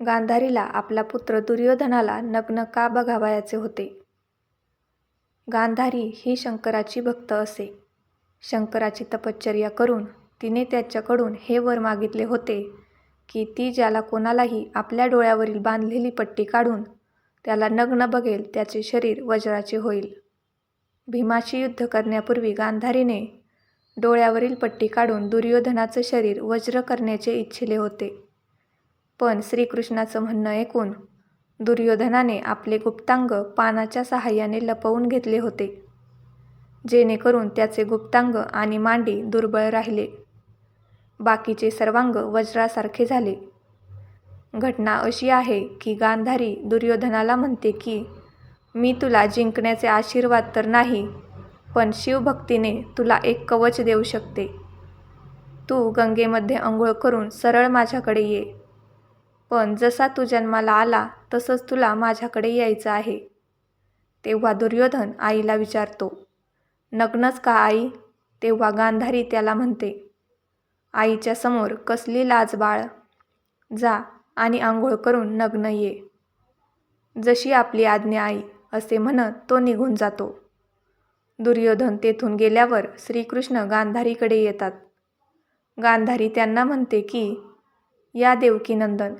गांधारीला आपला पुत्र दुर्योधनाला नग्न का बघावयाचे होते? गांधारी ही शंकराची भक्त असे. शंकराची तपश्चर्या करून तिने त्याच्याकडून हे वर मागितले होते की ती ज्याला कोणालाही आपल्या डोळ्यावरील बांधलेली पट्टी काढून त्याला नग्न बघेल त्याचे शरीर वज्राचे होईल. भीमाशी युद्ध करण्यापूर्वी गांधारीने डोळ्यावरील पट्टी काढून दुर्योधनाचं शरीर वज्र करण्याचे इच्छिले होते. पण श्रीकृष्णाचं म्हणणं ऐकून दुर्योधनाने आपले गुप्तांग पानाच्या साहाय्याने लपवून घेतले होते, जेणेकरून त्याचे गुप्तांग आणि मांडी दुर्बळ राहिले. बाकीचे सर्वांग वज्रासारखे झाले. घटना अशी आहे की गांधारी दुर्योधनाला म्हणते की मी तुला जिंकण्याचे आशीर्वाद तर नाही, पण शिवभक्तीने तुला एक कवच देऊ शकते. तू गंगेमध्ये आंघोळ करून सरळ माझ्याकडे ये. पण जसा तू जन्माला आला तसंच तुला माझ्याकडे यायचं आहे. तेव्हा दुर्योधन आईला विचारतो, नग्नच का आई? तेव्हा गांधारी त्याला म्हणते, आईच्या समोर कसली लाज बाळ? जा आणि आंघोळ करून नग्न ये. जशी आपली आज्ञा आई, असे म्हणत तो निघून जातो. दुर्योधन तेथून गेल्यावर श्रीकृष्ण गांधारीकडे येतात. गांधारी त्यांना म्हणते की, या देवकीनंदन,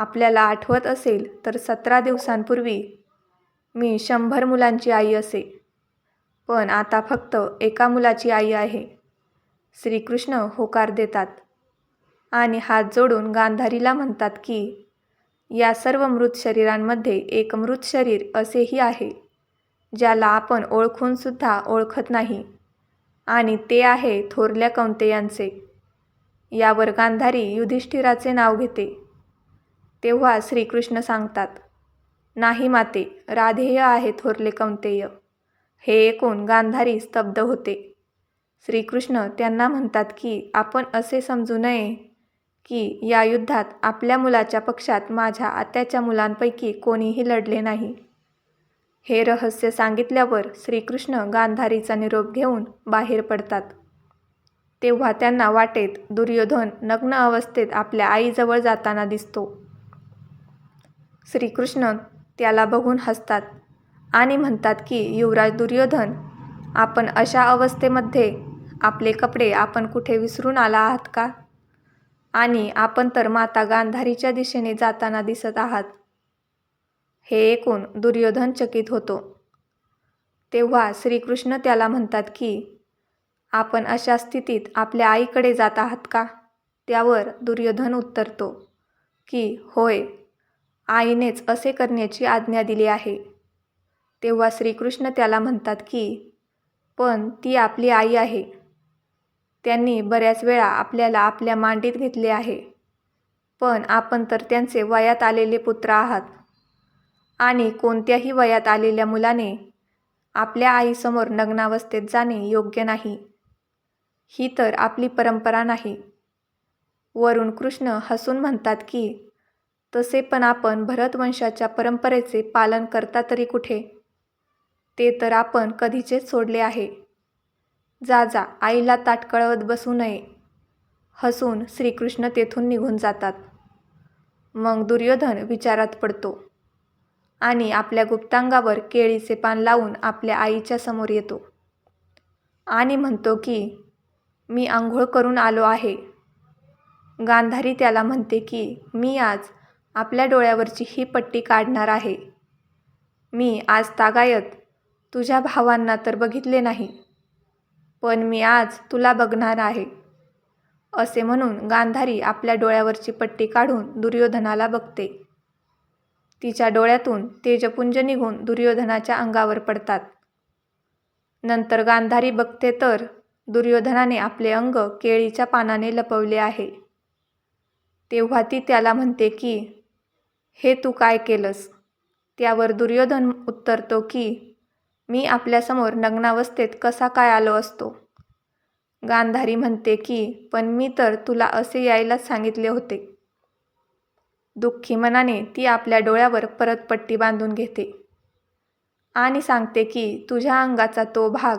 आपल्याला आठवत असेल तर सतरा दिवसांपूर्वी मी शंभर मुलांची आई असे, पण आता फक्त एका मुलाची आई आहे. श्रीकृष्ण होकार देतात आणि हात जोडून गांधारीला म्हणतात की, या सर्व मृत शरीरांमध्ये एक मृत शरीर असेही आहे, ज्याला आपण ओळखूनसुद्धा ओळखत नाही आणि ते आहे थोरल्या कौंतेयांचे. यावर गांधारी युधिष्ठिराचे नाव घेते. तेव्हा श्रीकृष्ण सांगतात, नाही माते, राधेय आहे थोरले कौंतेय. हे ऐकून गांधारी स्तब्ध होते. श्रीकृष्ण त्यांना म्हणतात की आपण असे समजू नये की या युद्धात आपल्या मुलाच्या पक्षात माझ्या आत्याच्या मुलांपैकी कोणीही लढले नाही. हे रहस्य सांगितल्यावर श्रीकृष्ण गांधारीचा निरोप घेऊन बाहेर पडतात. तेव्हा त्यांना वाटेत दुर्योधन नग्न अवस्थेत आपल्या आईजवळ जाताना दिसतो. श्रीकृष्ण त्याला बघून हसतात आणि म्हणतात की युवराज दुर्योधन, आपण अशा अवस्थेमध्ये आपले कपडे आपण कुठे विसरून आला आहात का? आणि आपण तर माता गांधारीच्या दिशेने जाताना दिसत आहात. हे ऐकून दुर्योधन चकित होतो. तेव्हा श्रीकृष्ण त्याला म्हणतात की, आपण अशा स्थितीत आपल्या आईकडे जात आहात का? त्यावर दुर्योधन उत्तरतो की होय, आईनेच असे करण्याची आज्ञा दिली आहे. तेव्हा श्रीकृष्ण त्याला म्हणतात की, पण ती आपली आई आहे. त्यांनी बऱ्याच वेळा आपल्याला आपल्या मांडीत घेतले आहे, पण आपण तर त्यांचे वयात आलेले पुत्र आहात आणि कोणत्याही वयात आलेल्या मुलाने आपल्या आईसमोर नग्नावस्थेत जाणे योग्य नाही. ही तर आपली परंपरा नाही. वरुण कृष्ण हसून म्हणतात की, तसे पण आपण भरतवंशाच्या परंपरेचे पालन करता तरी कुठे? ते तर आपण कधीचेच सोडले आहे. जा जा आईला ताटकळवत बसू नये. हसून श्रीकृष्ण तेथून निघून जातात. मग दुर्योधन विचारात पडतो आणि आपल्या गुप्तांगावर केळीचे पान लावून आपल्या आईच्या समोर येतो आणि म्हणतो की, मी आंघोळ करून आलो आहे. गांधारी त्याला म्हणते की, मी आज आपल्या डोळ्यावरची ही पट्टी काढणार आहे. मी आज तागायत तुझ्या भावांना तर बघितले नाही, पण मी आज तुला बघणार आहे. असे म्हणून गांधारी आपल्या डोळ्यावरची पट्टी काढून दुर्योधनाला बघते. तिच्या डोळ्यातून तेजपुंज निघून दुर्योधनाच्या अंगावर पडतात. नंतर गांधारी बघते तर दुर्योधनाने आपले अंग केळीच्या पानाने लपवले आहे. तेव्हा ती त्याला म्हणते की, हे तू काय केलंस? त्यावर दुर्योधन उत्तरतो की, मी आपल्यासमोर नग्नावस्थेत कसा काय आलो असतो? गांधारी म्हणते की, पण मी तर तुला असे यायलाच सांगितले होते. दुःखी मनाने ती आपल्या डोळ्यावर परत पट्टी बांधून घेते आणि सांगते की, तुझ्या अंगाचा तो भाग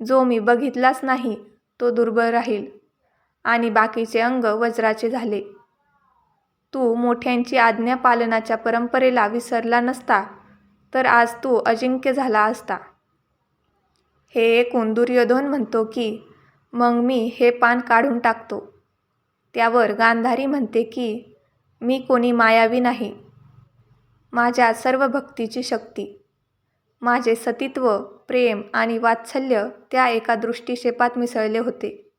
जो मी बघितलाच नाही तो दुर्बळ राहील आणि बाकीचे अंग वज्राचे झाले. मोठ्यांची आज्ञा पालनाच्या परंपरेला विसरला नसता तर आज तू अजिंक्य झाला असता. हे ऐकून दुर्योधन म्हणतो की मग मी हे पान काढून टाकतो. त्यावर गांधारी म्हणते की मी कोणी मायावी नाही. माझ्या सर्व भक्तीची शक्ती. माझे सतीत्व प्रेम आणि वात्सल्य त्या एका दृष्टिक्षेपात मिसळले होते.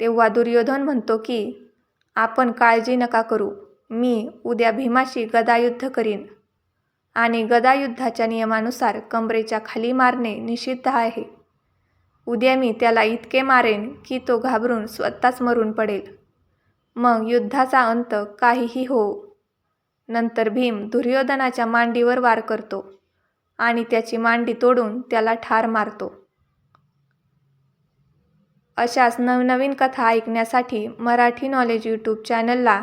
तेव्हा दुर्योधन म्हणतो की आपण काळजी नका करू. मी उद्या भीमाशी गदायुद्ध करीन आणि गदायुद्धाच्या नियमानुसार कमरेच्या खाली मारणे निषिद्ध आहे. उद्या मी त्याला इतके मारेन की तो घाबरून स्वतःच मरून पडेल. मग युद्धाचा अंत काहीही हो. नंतर भीम दुर्योधनाच्या मांडीवर वार करतो आणि त्याची मांडी तोडून त्याला ठार मारतो. अशाच नवनवीन कथा ऐकण्यासाठी मराठी नॉलेज यूट्यूब चॅनलला